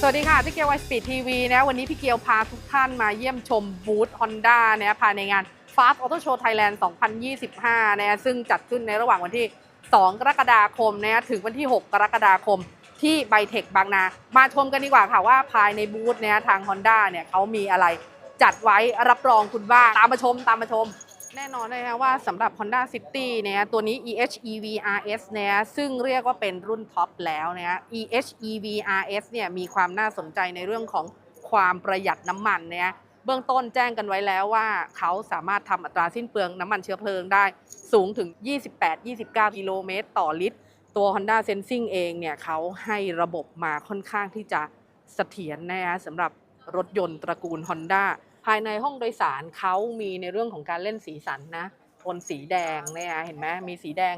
สวัสดีค่ะ พี่เกียวไวสปีดทีวีนะวันนี้พี่เกียวพาทุกท่านมาเยี่ยมชมบูธ Honda เนี่ยภายในงาน Fast Auto Show Thailand 2025 นะซึ่งจัดขึ้นในระหว่างวันที่ 2 กรกฎาคมนะถึงวันที่ 6 กรกฎาคมที่ไบเทคบางนา มาชมกันดีกว่าค่ะว่าภายในบูธเนี่ยทาง Honda เนี่ยเขามีอะไรจัดไว้รับรองคุณบ้าตามมาชมตามมาชม แน่นอนเลยนะว่าสำหรับ Honda City เนี่ยตัวนี้ EHEV RS เนี่ยซึ่งเรียกว่าเป็นรุ่นท็อปแล้วเนี่ย EHEV RS เนี่ยมีความน่าสนใจในเรื่องของความประหยัดน้ำมันเนี่ยเบื้องต้นแจ้งกันไว้แล้วว่า เขาสามารถทำอัตราสิ้นเปลืองน้ำมันเชื้อเพลิงได้สูงถึง 28-29 กิโลเมตรต่อลิตร ตัว Honda Sensing เองเนี่ยเขาให้ระบบมาค่อนข้างที่จะเสถียรนะฮะสำหรับรถยนต์ตระกูล Honda ภายในห้องโดยสารเขามีในเรื่องของการเล่นสีสันนะโทนสีแดงเนี่ยเห็นไหมมีสีแดง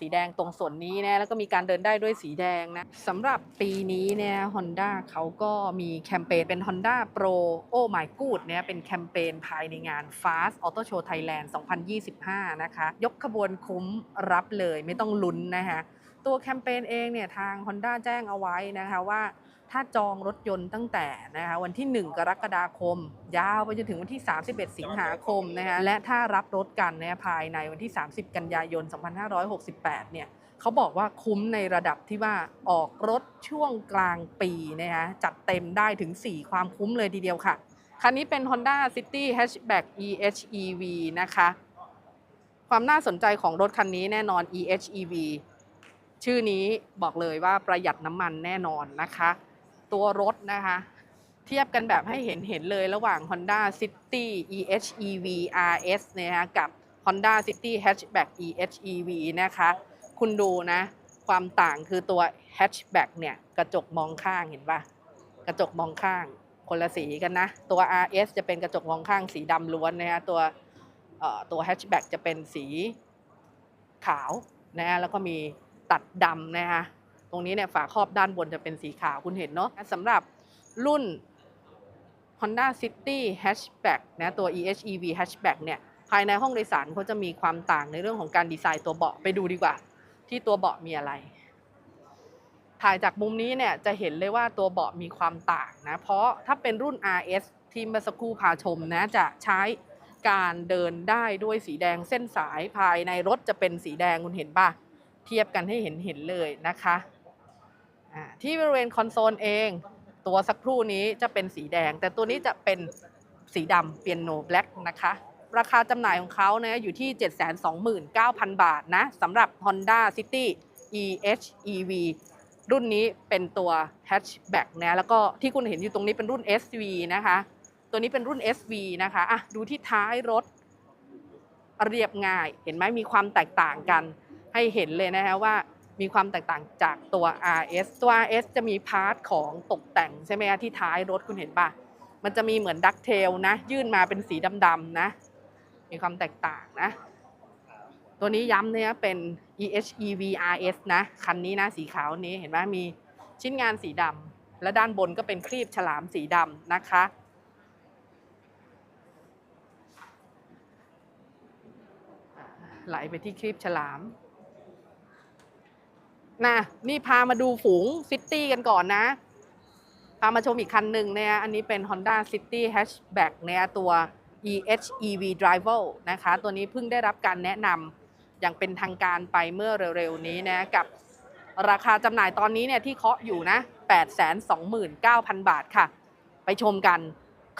สีแดงตรงส่วนนี้นะแล้วก็มีการเดินได้ด้วยสีแดงนะสำหรับปีนี้เนี่ย Honda เขาก็มีแคมเปญเป็น Honda Pro Oh My Good เนี่ยเป็นแคมเปญภายในงาน Fast Auto Show Thailand 2025 นะคะ ยกขบวนคุ้มรับเลยไม่ต้องลุ้นนะคะ ตัวแคมเปญเองเนี่ยทาง Honda แจ้งเอาไว้นะคะว่าถ้าจองรถยนต์ตั้งแต่นะคะวันที่ 1 กรกฎาคม ยาวไปจนถึงวันที่ 31 สิงหาคมนะคะและถ้ารับรถกันเนี่ยภายในวันที่ 30 กันยายน 2568 เนี่ยเขาบอกว่าคุ้มในระดับที่ว่าออกรถช่วงกลางปีนะคะจัดเต็มได้ถึง 4 ความคุ้มเลยทีเดียวค่ะ คันนี้เป็น Honda City Hatchback EHEV นะคะ ความน่าสนใจของรถคันนี้แน่นอน EHEV ชื่อนี้บอกเลยว่าประหยัดน้ำมันแน่นอนนะคะ ตัวรถนะคะ เทียบกันแบบให้เห็นเห็นเลยระหว่าง Honda City EHEV RS นะคะกับ Honda City Hatchback EHEV นะคะ คุณดูนะ ความต่างคือตัว Hatchback เนี่ย กระจกมองข้างเห็นปะกระจกมองข้างคนละสีกันนะ ตัว RS จะเป็นกระจกมองข้างสีดำล้วนนะฮะตัวตัว Hatchback จะเป็นสีขาวนะฮะแล้วก็มี ตัดดำนะคะตรงนี้เนี่ยฝาครอบด้านบนจะเป็นสีขาวคุณเห็นเนาะสำหรับรุ่น Honda City Hatchback นะตัว EHEV Hatchback เนี่ยภายในห้องโดยสารเขาจะมีความต่างในเรื่องของการดีไซน์ตัวเบาะไปดูดีกว่า ที่ตัวเบาะมีอะไร ถ่ายจากมุมนี้เนี่ยจะเห็นเลยว่าตัวเบาะมีความต่างนะเพราะถ้าเป็นรุ่น RS ที่เมื่อสักครู่พาชมนะจะใช้การเดินได้ด้วยสีแดงเส้นสายภายในรถจะเป็นสีแดงคุณเห็นป่ะ เทียบกันให้เห็นเห็นเลยนะคะที่บริเวณคอนโซลเอง ตัวสักครู่นี้จะเป็นสีแดง แต่ตัวนี้จะเป็นสีดำเปียโนแบล็กนะคะราคาจำหน่ายของเขานะอยู่ที่ 729,000 บาทนะสำหรับ Honda City EHEV รุ่นนี้เป็นตัว hatchback นะแล้วก็ที่คุณเห็นอยู่ตรงนี้เป็นรุ่น SV นะคะ ตัวนี้เป็นรุ่น SV นะคะอะดูที่ท้ายรถเรียบง่าย เห็นไหมมีความแตกต่างกัน ให้เห็นเลยนะฮะว่ามีความแตกต่างจากตัว RS ตัว RS จะมีพาร์ทของตกแต่งใช่ไหมคะที่ท้ายรถคุณเห็นปะมันจะมีเหมือนดักเทลนะ ยื่นมาเป็นสีดำๆนะ มีความแตกต่างนะ ตัวนี้ย้ำเนี่ยเป็น EHEV RS นะ คันนี้นะสีขาวนี้เห็นไหมมีชิ้นงานสีดำและด้านบนก็เป็นครีบฉลามสีดำนะคะไหลไปที่ครีบฉลาม นะนี่พามาดูฝูงซิตี้กันก่อนนะ พามาชมอีกคันหนึ่งเนี่ยอันนี้เป็น Honda City Hatchback เนี่ยตัว EHEV Driver นะคะ ตัวนี้เพิ่งได้รับการแนะนำอย่างเป็นทางการไปเมื่อเร็วๆนี้นะกับราคาจำหน่ายตอนนี้เนี่ยที่เคาะอยู่นะ 829,000 บาทค่ะ ไปชมกัน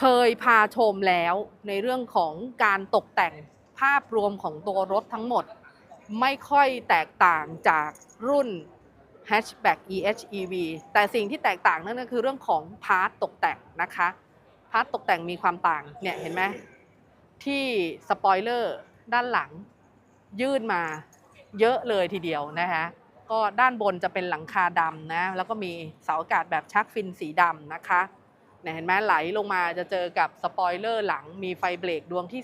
เคยพาชมแล้วในเรื่องของการตกแต่งภาพรวมของตัวรถทั้งหมด ไม่ค่อยแตกต่างจากรุ่น Hatchback EHEV แต่สิ่งที่แตกต่างนั่นก็คือเรื่องของพาร์ตตกแต่งนะคะพาร์ตตกแต่งมีความต่างเนี่ยเห็นไหมที่สปอยเลอร์ด้านหลังยื่นมาเยอะเลยทีเดียวนะคะก็ด้านบนจะเป็นหลังคาดำนะแล้วก็มีเสาอากาศแบบชักฟินสีดำนะคะเนี่ยเห็นไหมไหลลงมาจะเจอกับสปอยเลอร์หลังมีไฟเบรกดวงที่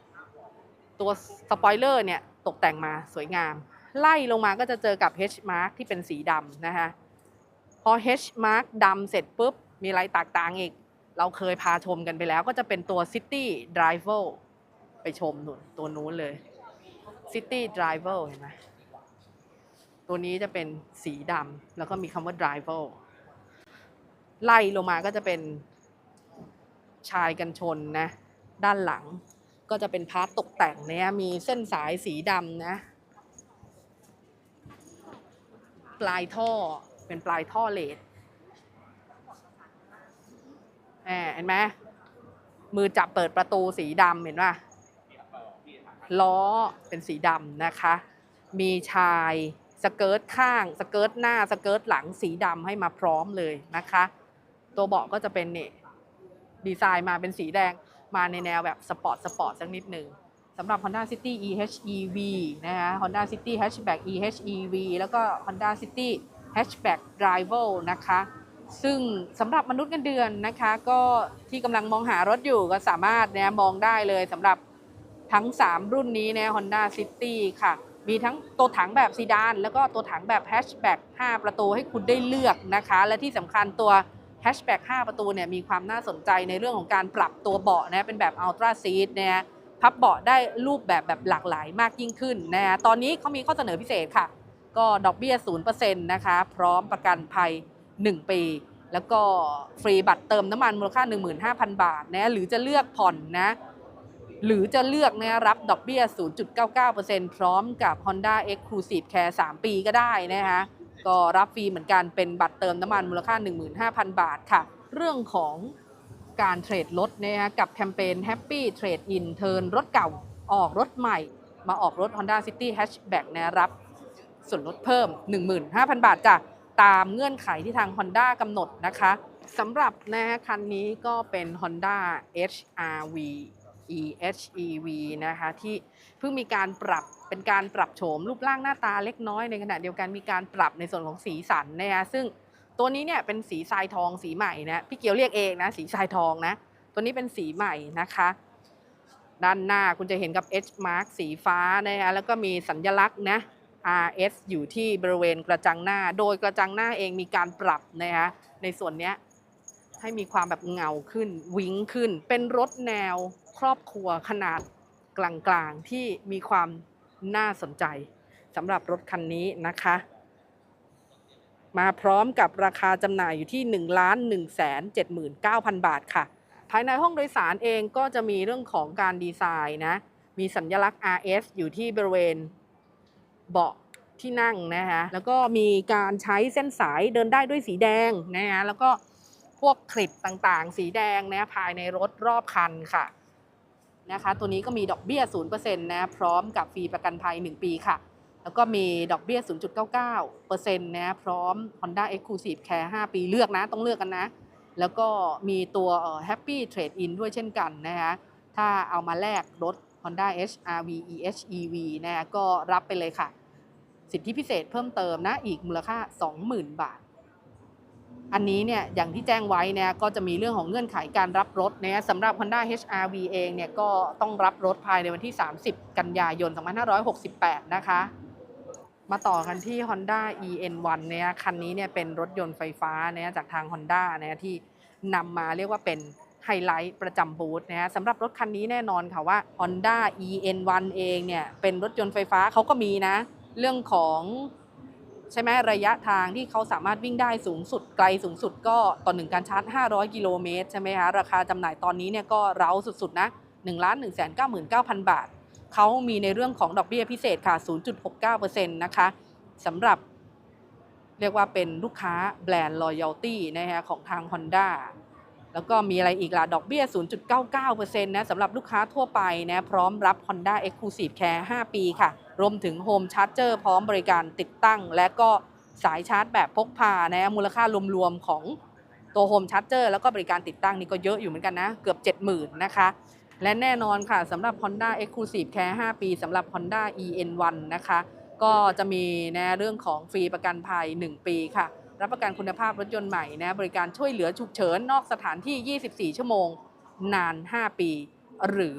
3 ตัวสปอยเลอร์เนี่ยตกแต่งมาสวยงาม ไล่ลงมาก็จะเจอกับ H mark ที่เป็นสีดำนะคะพอ H mark ดำเสร็จปุ๊บ มีอะไรแตกต่างอีก เราเคยพาชมกันไปแล้ว ก็จะเป็นตัว City Driver ไปชมหนุนตัวนู้นเลย City Driver เห็นไหมตัวนี้จะเป็นสีดำแล้วก็มีคำว่า Driver ไล่ลงมาก็จะเป็นชายกันชนนะ ด้านหลัง ก็จะเป็นพาร์ตตกแต่งเนี่ยมีเส้นสายสีดำนะ ปลายท่อเป็นปลายท่อเลดแหมเห็นไหมมือจับเปิดประตูสีดำเห็นป่ะล้อเป็นสีดำนะคะ มีชายสเกิร์ตข้าง สเกิร์ตหน้า สเกิร์ตหลังสีดำให้มาพร้อมเลยนะคะ ตัวเบาะก็จะเป็นเนี่ยดีไซน์มาเป็นสีแดง มาในแนวแบบสปอร์ตสปอร์ตสักนิดหนึ่งสำหรับ Honda City EHEV นะคะ Honda City Hatchback EHEV แล้วก็ Honda City Hatchback Rival นะคะ ซึ่งสำหรับมนุษย์เงินเดือนนะคะ ก็ที่กำลังมองหารถอยู่ก็สามารถเนี่ยมองได้เลยสำหรับทั้ง 3 รุ่นนี้นะ Honda City ค่ะ มีทั้งตัวถังแบบซีดาน แล้วก็ตัวถังแบบแฮชแบ็ก5ประตูให้คุณได้เลือกนะคะ และที่สำคัญตัว แฮชแบ็ก5ประตูเนี่ยมีความน่าสนใจในเรื่องของการปรับตัวเบาะนะเป็นแบบอัลตร้าซีดนะพับเบาะได้รูปแบบแบบหลากหลายมากยิ่งขึ้นนะตอนนี้เขามีข้อเสนอพิเศษค่ะ ก็ดอกเบี้ย0%นะคะพร้อมประกันภัย 1 ปี แล้วก็ฟรีบัตรเติมน้ำมันมูลค่า 15,000 บาทนะหรือจะเลือกผ่อนนะหรือจะเลือกนะรับดอกเบี้ย 0.99%พร้อมกับ Honda Exclusive Care 3 ปีก็ได้นะคะ ก็รับฟรีเหมือนกันเป็นบัตรเติมน้ำมันมูลค่า 15,000 บาทค่ะ เรื่องของการเทรดรถนะคะกับแคมเปญ Happy Trade In เทิร์นรถเก่าออกรถใหม่ มาออกรถ Honda City Hatchback นะรับ ส่วนลดเพิ่ม 15,000 บาทจ้ะตามเงื่อนไขที่ทาง Honda กำหนดนะคะสำหรับนะฮะคันนี้ก็เป็น Honda HRV EHEV นะคะที่เพิ่งมีการปรับเป็นการปรับโฉมรูปร่างหน้าตาเล็กน้อยในขณะเดียวกันมีการปรับในส่วนของสีสันนะคะซึ่งตัวนี้เนี่ยเป็นสีทรายทองสีใหม่นะพี่เกียวเรียกเองนะสีทรายทองนะตัวนี้เป็นสีใหม่นะคะด้านหน้าคุณจะเห็นกับ H mark สีฟ้านะคะแล้วก็มีสัญลักษณ์นะ RS อยู่ที่บริเวณกระจังหน้า โดยกระจังหน้าเองมีการปรับนะคะในส่วนนี้ให้มีความแบบเงาขึ้นวิ้งขึ้น เป็นรถแนว ครอบครัวขนาดกลางๆที่มีความน่าสนใจสำหรับรถคันนี้นะคะ มาพร้อมกับราคาจำหน่ายอยู่ที่ 1 1 7 9 0 0 0 บาทค่ะ ภายในห้องโดยสารเองก็จะมีเรื่องของการดีไซน์นะ มีสัญลักษณ์ RS อยู่ที่บริเวณเบาะที่นั่งนะคะแล้วก็มีการใช้เส้นสายเดินได้ด้วยสีแดงนะคะแล้วก็พวกคลิปต่างๆ สีแดงนะภายในรถรอบคันค่ะ นะคะ ตัวนี้ก็มีดอกเบี้ย 0%นะ พร้อมกับฟรีประกันภัย 1 ปีค่ะ แล้วก็มีดอกเบี้ย 0.99%นะ พร้อม Honda Exclusive Care 5 ปีเลือกนะ ต้องเลือกกันนะ แล้วก็มีตัว Happy Trade In ด้วยเช่นกันนะคะ ถ้าเอามาแลกรถ Honda HRV EHEV นะ ก็รับไปเลยค่ะ สิทธิพิเศษเพิ่มเติมนะ อีกมูลค่า 20,000 บาท อันนี้เนี่ยอย่างที่แจ้งไว้เนี่ยก็จะมีเรื่องของเงื่อนไขการรับรถนี่ยสำหรับ Honda HRV เองเนี่ยก็ต้องรับรถภายในวันที่ 30 กันยายน 2568 นะคะ มาต่อกันที่ Honda EN1 เนี่ยคันนี้เนี่ยเป็นรถยนต์ไฟฟ้าเนี่ยจากทาง Honda เนี่ยที่นำมาเรียกว่าเป็นไฮไลท์ประจำบูธนะฮะสำหรับรถคันนี้แน่นอนค่ะว่า Honda EN1 เองเนี่ยเป็นรถยนต์ไฟฟ้าเขาก็มีนะ เรื่องของ ใช่ไหมระยะทางที่เขาสามารถวิ่งได้สูงสุดไกลสูงสุดก็ต่อหนึ่งการชาร์จ 500 กิโลเมตรใช่ไหมคะราคาจำหน่ายตอนนี้เนี่ยก็เร้าสุดๆนะ1 1 9 9 9 0 0 บาท เขามีในเรื่องของดอกเบี้ยพิเศษค่ะ 0.69%นะคะสำหรับเรียกว่าเป็นลูกค้าแบรนด์ Loyalty นะคะของทาง Honda แล้วก็มีอะไรอีกล่ะ ดอกเบี้ย 0.99%นะสำหรับลูกค้าทั่วไปนะพร้อมรับ Honda Exclusive Care 5 ปีค่ะ รวมถึง Home Charger พร้อมบริการติดตั้ง และก็สายชาร์จแบบพกพานะมูลค่ารวมๆของตัว Home Charger แล้วก็บริการติดตั้งนี่ก็เยอะอยู่เหมือนกันนะ เกือบ 70,000 นะคะ และแน่นอนค่ะสำหรับ Honda Exclusive Care 5 ปีสำหรับ Honda EN1 นะคะ ก็จะมีนะเรื่องของฟรีประกันภัย 1 ปีค่ะ รับประกันคุณภาพรถยนต์ใหม่นะบริการช่วยเหลือฉุกเฉินนอกสถานที่ 24 ชั่วโมง นาน 5 ปี หรือ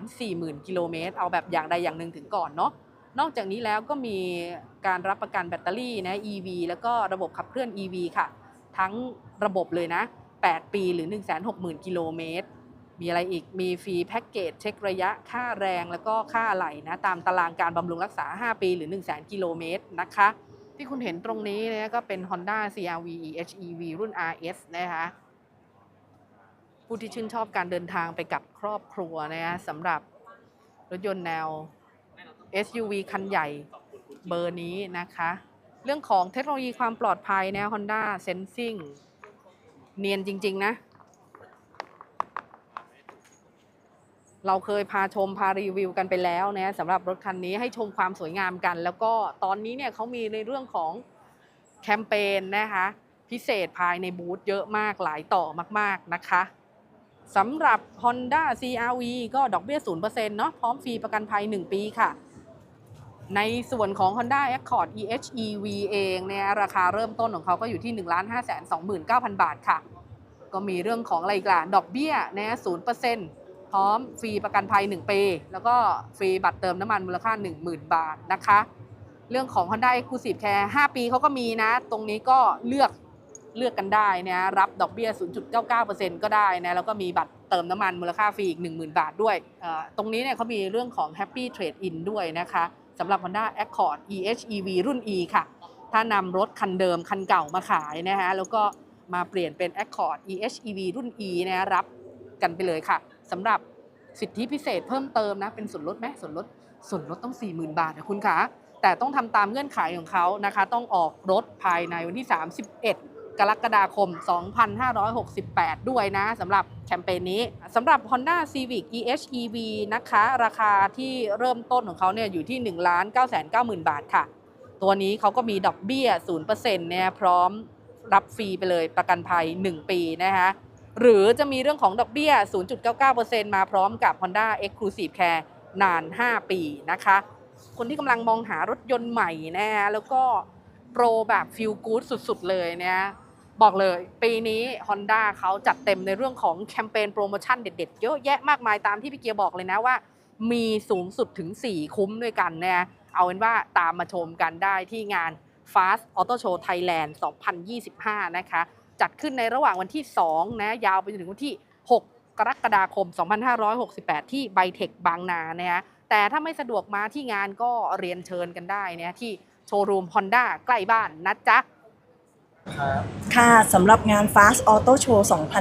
140,000 กิโลเมตร เอาแบบอย่างใดอย่างหนึ่งถึงก่อนเนาะนอกจากนี้แล้วก็มีการรับประกันแบตเตอรี่นะ EV แล้วก็ระบบขับเคลื่อน EV ค่ะ ทั้งระบบเลยนะ 8 ปีหรือ 160,000 กิโลเมตร มีอะไรอีกมีฟรีแพ็กเกจเช็คระยะค่าแรงแล้วก็ค่าอะไหล่นะตามตารางการบำรุงรักษา 5 ปีหรือ 1 0 0 0 0 0 กิโลเมตรนะคะ ที่คุณเห็นตรงนี้เนี่ยก็เป็น Honda CRV EHEV รุ่น RS นะคะผู้ที่ชื่นชอบการเดินทางไปกับครอบครัวนะคะสำหรับรถยนต์แนว SUV คันใหญ่เบอร์นี้นะคะ เรื่องของเทคโนโลยีความปลอดภัยแนว Honda Sensing เนียนจริง ๆ นะ เราเคยพาชมพารีวิวกันไปแล้วนะสำหรับรถคันนี้ให้ชมความสวยงามกัน แล้วก็ตอนนี้เนี่ยเขามีในเรื่องของแคมเปญนะคะพิเศษภายในบูธเยอะมากหลายต่อมาก ๆนะคะสำหรับ Honda CRV ก็ดอกเบี้ย 0%เนาะพร้อมฟรีประกันภัย 1 ปีค่ะ ในส่วนของ Honda Accord EHEV เองเนี่ยราคาเริ่มต้นของเขาก็อยู่ที่ 1 5 2 9 0 0 0 บาทค่ะ ก็มีเรื่องของอะไรอีกล่ะ ดอกเบี้ยนะ0% พร้อมฟรีประกันภัย 1 ปี แล้วก็ฟรีบัตรเติมน้ำมันมูลค่า 10,000 บาทนะคะ เรื่องของ Honda Exclusive Care 5 ปีเขาก็มีนะ ตรงนี้ก็เลือกเลือกกันได้นะรับดอกเบี้ย 0.99%ก็ได้นะ แล้วก็มีบัตรเติมน้ำมันมูลค่าฟรีอีก 10,000 บาทด้วย ตรงนี้เนี่ยเขามีเรื่องของ Happy Trade In ด้วยนะคะสำหรับ Honda Accord EHEV รุ่น E ค่ะ ถ้านำรถคันเดิมคันเก่ามาขายนะคะแล้วก็มาเปลี่ยนเป็น Accord EHEV รุ่น E นะรับกันไปเลยค่ะ สำหรับสิทธิพิเศษเพิ่มเติมนะเป็นส่วนลดไหมส่วนลดส่วนลดต้อง 40,000 บาทนะคุณคะแต่ต้องทำตามเงื่อนไขของเขานะคะ ต้องออกรถภายในวันที่ 31 กรกฎาคม 2568 ด้วยนะสำหรับแคมเปญนี้สำหรับ Honda Civic EHEV นะคะ ราคาที่เริ่มต้นของเขาเนี่ยอยู่ที่ 1 9 9 0 0 0 บาทค่ะ ตัวนี้เขาก็มีดอกเบี้ย 0%เนี่ยพร้อมรับฟรีไปเลยประกันภัย 1 ปีนะคะ หรือจะมีเรื่องของดอกเบี้ย 0.99%มาพร้อมกับ Honda Exclusive Care นาน 5 ปีนะคะ คนที่กำลังมองหารถยนต์ใหม่นะฮะแล้วก็โปรแบบฟิลกู๊ดสุดๆ เลยเนี่ยบอกเลย ปีนี้ Honda เขาจัดเต็มในเรื่องของแคมเปญโปรโมชั่นเด็ดๆ เยอะแยะมากมายตามที่พี่เกียร์บอกเลยนะว่า มีสูงสุดถึง 4 คุ้มด้วยกันนะเอาเป็นว่าตามมาชมกันได้ที่งาน Fast Auto Show Thailand 2025 นะคะ จัดขึ้นในระหว่างวันที่ 2 นะ ยาวไปจนถึงวันที่ 6 กรกฎาคม 2568 ที่ไบเทคบางนานะฮะแต่ถ้าไม่สะดวกมาที่งานก็เรียนเชิญกันได้นะที่โชว์รูม Honda ใกล้บ้านนะจ๊ะ ค่ะสำหรับงาน Fast Auto Show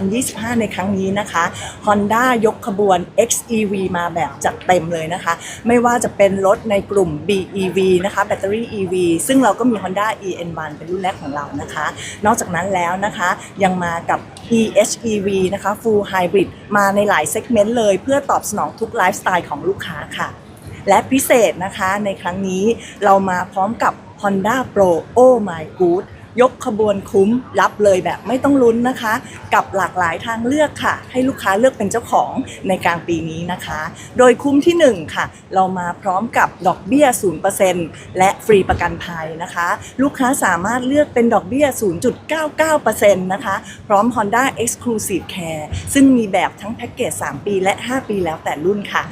2025 ในครั้งนี้นะคะ Honda ยกขบวน XEV มาแบบจัดเต็มเลยนะคะ ไม่ว่าจะเป็นรถในกลุ่ม BEV นะคะแบตเตอรี่ EV ซึ่งเราก็มี Honda EN1 เป็นรุ่นแรกของเรานะคะ นอกจากนั้นแล้วนะคะยังมากับ EHEV นะคะ Full Hybrid มาในหลายเซกเมนต์เลยเพื่อตอบสนองทุกไลฟ์สไตล์ของลูกค้าค่ะ และพิเศษนะคะในครั้งนี้เรามาพร้อมกับ Honda Pro Oh My Good ยกขบวนคุ้มรับเลยแบบไม่ต้องลุ้นนะคะ กับหลากหลายทางเลือกค่ะ ให้ลูกค้าเลือกเป็นเจ้าของในกลางปีนี้นะคะ โดยคุ้มที่ 1 ค่ะ เรามาพร้อมกับดอกเบี้ย 0%และฟรีประกันภัยนะคะ ลูกค้าสามารถเลือกเป็นดอกเบี้ย 0.99%นะคะ พร้อม Honda Exclusive Care ซึ่งมีแบบทั้งแพ็กเกจ 3 ปีและ 5 ปีแล้วแต่รุ่นค่ะ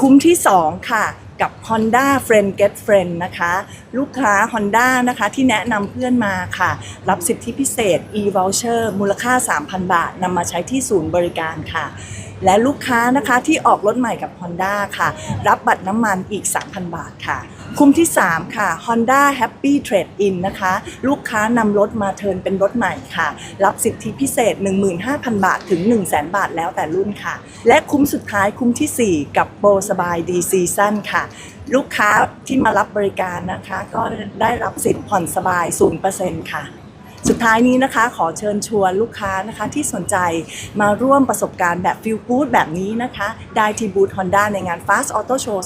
คุ้มที่ 2 ค่ะ กับ Honda Friend Get Friend นะคะ ลูกค้า Honda นะคะที่แนะนำเพื่อนมาค่ะ รับสิทธิพิเศษ e-voucher มูลค่า 3,000 บาทนำมาใช้ที่ศูนย์บริการค่ะ และลูกค้านะคะที่ออกรถใหม่กับ Honda ค่ะ รับบัตรน้ำมันอีก 3,000 บาทค่ะคุ้มที่ 3 ค่ะ Honda Happy Trade In นะคะ ลูกค้านำรถมาเทินเป็นรถใหม่ค่ะ รับสิทธิพิเศษ 15,000 บาทถึง 100,000 บาทแล้วแต่รุ่นค่ะ และคุ้มสุดท้ายคุ้มทีสี่4 กับโปรสบายดีซีซั่นค่ะลูกค้าที่มารับบริการนะคะ ก็ได้รับสิทธิ์ผ่อนสบาย 0%ค่ะ สุดท้ายนี้นะคะขอเชิญชวนลูกค้านะคะที่สนใจมาร่วมประสบการณ์แบบฟิลกู๊ดแบบนี้นะคะ ได้ที่บูธ Honda ในงาน Fast Auto Show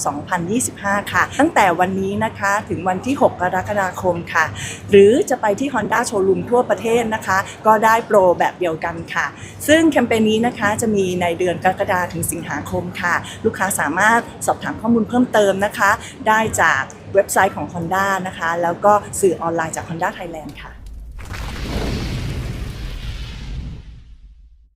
2025 ค่ะ ตั้งแต่วันนี้นะคะถึงวันที่ 6 กรกฎาคมค่ะ หรือจะไปที่ Honda Showroom ทั่วประเทศนะคะ ก็ได้โปรแบบเดียวกันค่ะ ซึ่งแคมเปญนี้นะคะจะมีในเดือนกรกฎาถึงสิงหาคมค่ะ ลูกค้าสามารถสอบถามข้อมูลเพิ่มเติมนะคะ ได้จากเว็บไซต์ของ Honda นะคะ แล้วก็สื่อออนไลน์จาก Honda Thailand ค่ะ